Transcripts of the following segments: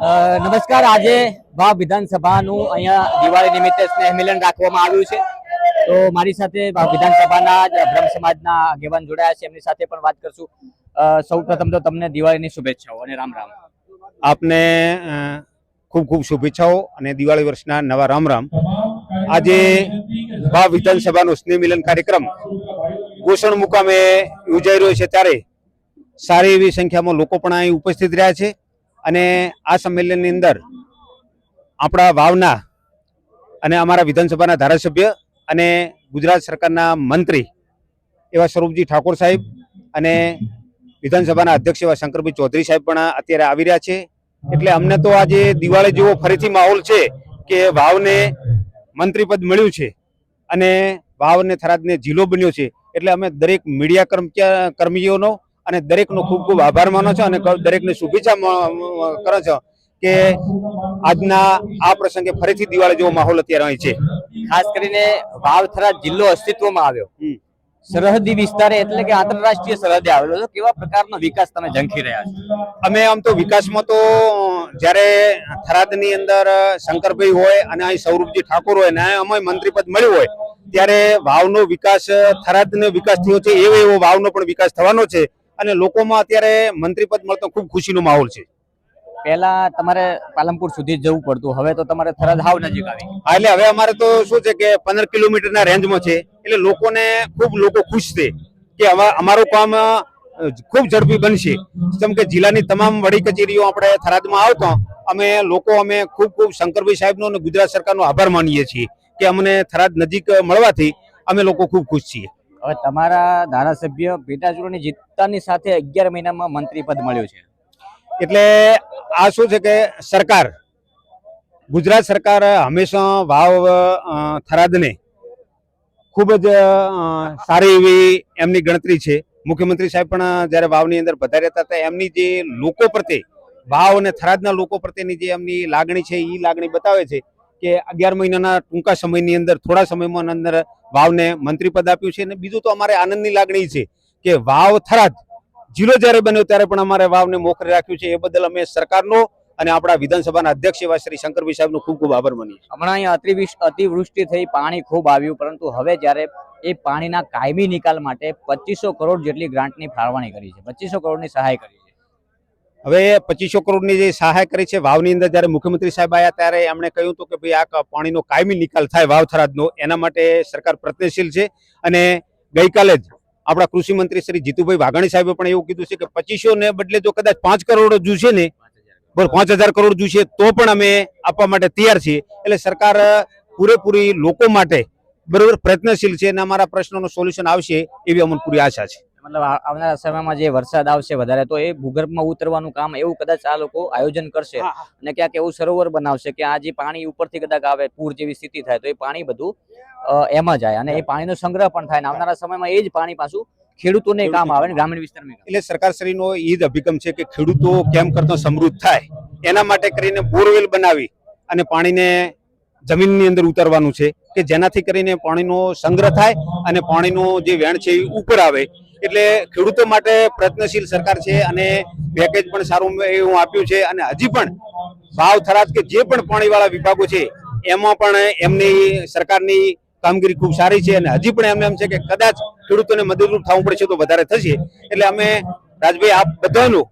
નમસ્કાર. આજે વાવ વિધાનસભાનું અહીંયા દિવાળી નિમિત્તે સ્નેહ મિલન રાખવામાં આવ્યું છે. તો મારી સાથે વાવ વિધાનસભાના બ્રહ્મ સમાજના આગેવાન જોડાયા છે. એમની સાથે પણ વાત કરશું. સૌ પ્રથમ તો તમને દિવાળીની શુભેચ્છાઓ અને રામ રામ. આપને ખૂબ ખૂબ શુભેચ્છાઓ અને દિવાળી વર્ષના નવા રામ રામ. આજે ભાવ વિધાનસભાનો સ્નેહ મિલન કાર્યક્રમ ગોસણ મુકામે યોજાઈ રહ્યો છે ત્યારે સારી એવી સંખ્યામાં લોકો પણ અહીં ઉપસ્થિત રહ્યા છે. અને આ સંમેલનની અંદર આપણા વાવના અને અમારા વિધાનસભાના ધારાસભ્ય અને ગુજરાત સરકારના મંત્રી એવા સ્વરૂપજી ઠાકોર સાહેબ અને વિધાનસભાના અધ્યક્ષ એવા શંકરભાઈ ચૌધરી સાહેબ પણ અત્યારે આવી રહ્યા છે. એટલે અમને તો આજે દિવાળી જેવો ફરીથી માહોલ છે કે વાવને મંત્રીપદ મળ્યું છે અને વાવને થરાદને જિલ્લો બન્યો છે. એટલે અમે દરેક મીડિયા કર્મીઓનો અને દરેકનો ખૂબ ખૂબ આભાર માનો છો અને દરેકને શુભેચ્છા કરો છો કે આજના આ પ્રસંગે ફરીથી દિવાળી જેવો માહોલ અત્યારે અહીં છે. ખાસ કરીને વાવ થરાદ જિલ્લો અસ્તિત્વમાં આવ્યો. સરહદી વિસ્તારે એટલે કે આંતરરાષ્ટ્રીય સરહદે આવેલો છે કેવા પ્રકારનો વિકાસ તમે ઝંખી રહ્યા છો? અમે આમ તો વિકાસમાં તો જ્યારે થરાદની અંદર શંકરભાઈ હોય અને અહીં સૌરભજી ઠાકોર હોય અને અમે અમે મંત્રીપદ મળ્યું હોય ત્યારે વાવનો વિકાસ થરાદનો વિકાસ થયો છે એવો એવો વાવનો પણ વિકાસ થવાનો છે. અને લોકોમાં અત્યારે મંત્રીપદ મળતો ખૂબ ખુશીનો માહોલ છે. પહેલા તમારે પાલનપુર સુધી જવું પડતું. હવે તો તમારે થરાદ હાવ નજીક આવી હા, એટલે હવે અમારે તો શું છે કે પંદર કિલોમીટરના રેન્જમાં છે. એટલે લોકોને ખૂબ લોકો ખુશ છે કે હવે અમારું કામ ખૂબ ઝડપી બનશે. જેમ કે જિલ્લાની તમામ વડી કચેરીઓ આપણે થરાદમાં આવતો અમે લોકો અમે ખૂબ ખૂબ શંકરભાઈ સાહેબનો અને ગુજરાત સરકારનો આભાર માનીએ છીએ કે અમને થરાદ નજીક મળવાથી અમે લોકો ખૂબ ખુશ છીએ. હવે તમારા ધારાસભ્ય પેટા ચૂંટણી જીતતાની સાથે અગિયાર મહિનામાં મંત્રી પદ મળ્યું છે. એટલે આ શું છે કે સરકાર, ગુજરાત સરકાર હંમેશા વાવ થરાદને ખૂબ જ સારી એવી એમની ગણતરી છે. મુખ્યમંત્રી સાહેબ પણ જ્યારે વાવની અંદર પધાર્યા હતા એમની જે લોકો પ્રત્યે, વાવ અને થરાદના લોકો પ્રત્યેની જે એમની લાગણી છે એ લાગણી બતાવે છે. કે અગિયાર મહિનાના ટૂંકા સમયની અંદર, થોડા સમયમાં અંદર વાવને મંત્રીપદ આપ્યું છે. અને બીજું તો અમારે આનંદની લાગણી છે કે વાવ થરાદ જિલ્લો જ્યારે બન્યો ત્યારે પણ અમારે વાવને મોખરે રાખ્યું છે. એ બદલ અમે સરકારનો અને આપણા વિધાનસભાના અધ્યક્ષ એવા શ્રી શંકરભાઈ સાહેબનો ખૂબ ખૂબ આભાર માનીએ હમણાં અહીંયા અતિવૃષ્ટિ અતિવૃષ્ટિ થઈ, પાણી ખૂબ આવ્યું, પરંતુ હવે જ્યારે એ પાણીના કાયમી નિકાલ માટે પચીસો કરોડ જેટલી ગ્રાન્ટની ફાળવણી કરી છે. પચીસો કરોડની સહાય કરી છે. હવે પચીસો કરોડની જે સહાય કરી છે વાવની અંદર જ્યારે મુખ્યમંત્રી સાહેબ આવ્યા ત્યારે એમણે કહ્યું હતું કે ભાઈ આ પાણીનો કાયમી નિકાલ થાય વાવ થરાદનો એના માટે સરકાર પ્રયત્નશીલ છે. અને ગઈકાલે જ આપણા કૃષિ મંત્રી શ્રી જીતુભાઈ વાઘાણી સાહેબે પણ એવું કીધું છે કે પચીસો ને બદલે જો કદાચ પાંચ કરોડ જોશે ને બરોબર પાંચ હજાર કરોડ જોશે તો પણ અમે આપવા માટે તૈયાર છીએ. એટલે સરકાર પૂરેપૂરી લોકો માટે બરોબર પ્રયત્નશીલ છે અને અમારા પ્રશ્નોનું સોલ્યુશન આવશે એવી અમને પૂરી આશા છે. મતલબ આવનારા સમયમાં જે વરસાદ આવશે વધારે તો એ ભૂગર્ભમાં ઉતરવાનું કામ એવું કદાચ આ લોકો આયોજન કરશે અને ક્યાંક એવું સરોવર બનાવશે કે આ જે પાણી ઉપરથી કદાચ આવે પૂર જેવી સ્થિતિ થાય તો એ પાણી બધું એમાં જાય અને એ પાણીનો સંગ્રહ પણ થાય. આવનારા સમયમાં એ જ પાણી પાછું ખેડૂતોને કામ આવે ને ગ્રામીણ વિસ્તારમાં એટલે સરકારશ્રીનો એ જ અભિગમ છે કે ખેડૂતો કેમ કરતો સમૃદ્ધ થાય એના માટે કરીને બોરવેલ બનાવી અને પાણીને જમીનની અંદર ઉતારવાનું છે કે જેનાથી કરીને પાણીનો સંગ્રહ થાય અને પાણીનો જે વેણ છે એ ઉપર આવે. એટલે ખેડૂતો માટે પ્રયત્નશીલ સરકાર છે અને પેકેજ પણ સારું એવું આપ્યું છે અને હજી પણ ભાવ થરાદ કે જે પણ પાણીવાળા વિભાગો છે, એમાં પણ એમની સરકારની કામગીરી ખૂબ સારી છે અને હજી પણ એમને એમ છે કે કદાચ ખેડૂતોને મદદરૂપ થવું પડશે તો વધારે થશે. એટલે અમે રાજભાઈ, આપ બધાનો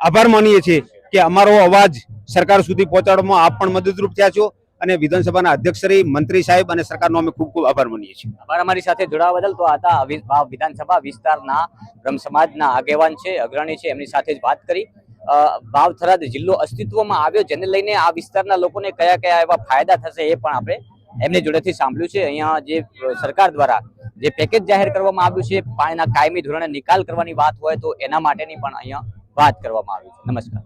આભાર માનીએ છીએ કે અમારો અવાજ સરકાર સુધી પહોંચાડવામાં આપ પણ મદદરૂપ થયા છો. અને વિધાનસભાના અધ્યક્ષશ્રી મંત્રી સાહેબ અને સરકારનો અમે ખૂબ ખૂબ આભાર માનીએ છીએ. આભાર અમારી સાથે જોડાવા બદલ તો આતા વિધાનસભા વિસ્તારના બ્રહ્મ સમાજના આગેવાન છે અગ્રણી છે એમની સાથે જ વાત કરી. અ, વાવ થરાદ જિલ્લો અસ્તિત્વમાં આવ્યો જેને લઈને આ વિસ્તારના લોકોને કયા કયા એવા ફાયદા થશે એ પણ આપણે એમની જોડેથી સાંભળ્યું છે. અહીંયા જે સરકાર દ્વારા જે પેકેજ જાહેર કરવામાં આવ્યું છે પાણીના કાયમી ધોરણે નિકાલ કરવાની વાત હોય તો એના માટેની પણ અહીંયા વાત કરવામાં આવી છે. નમસ્કાર.